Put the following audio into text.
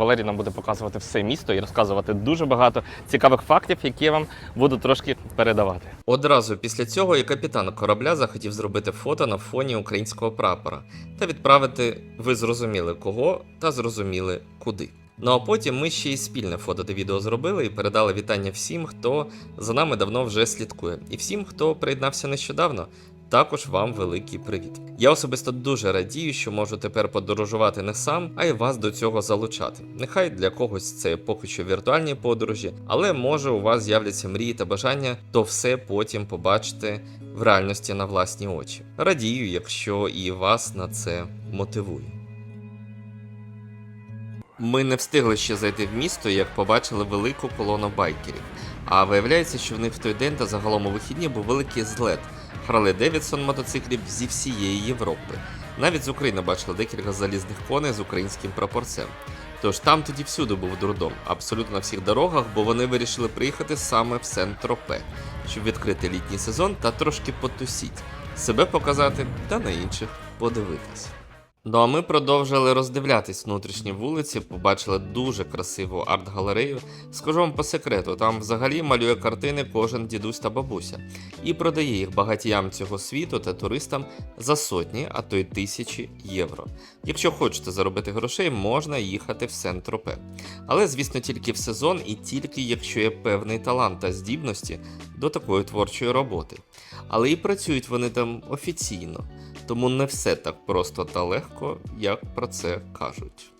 Валерій нам буде показувати все місто і розказувати дуже багато цікавих фактів, які я вам буду трошки передавати. Одразу після цього і капітан корабля захотів зробити фото на фоні українського прапора та відправити ви зрозуміли кого та зрозуміли куди. Ну а потім ми ще й спільне фото та відео зробили і передали вітання всім, хто за нами давно вже слідкує, і всім, хто приєднався нещодавно. Також вам великий привіт. Я особисто дуже радію, що можу тепер подорожувати не сам, а й вас до цього залучати. Нехай для когось це поки що віртуальні подорожі, але може у вас з'являться мрії та бажання, то все потім побачите в реальності на власні очі. Радію, якщо і вас на це мотивує. Ми не встигли ще зайти в місто, як побачили велику колону байкерів. А виявляється, що в них в той день та загалом у вихідні був великий злет. Храли Девідсон мотоциклів зі всієї Європи. Навіть з України бачили декілька залізних коней з українським прапорцем. Тож там тоді всюди був дурдом, абсолютно на всіх дорогах, бо вони вирішили приїхати саме в Сент-Тропе, щоб відкрити літній сезон та трошки потусіть, себе показати та на інших подивитись. Ну а ми продовжили роздивлятись внутрішні вулиці, побачили дуже красиву арт-галерею. Скажу вам по секрету, там взагалі малює картини кожен дідусь та бабуся і продає їх багатіям цього світу та туристам за сотні, а то й тисячі євро. Якщо хочете заробити грошей, можна їхати в Сент-Тропе. Але, звісно, тільки в сезон і тільки якщо є певний талант та здібності до такої творчої роботи. Але і працюють вони там офіційно, тому не все так просто та легко, як про це кажуть.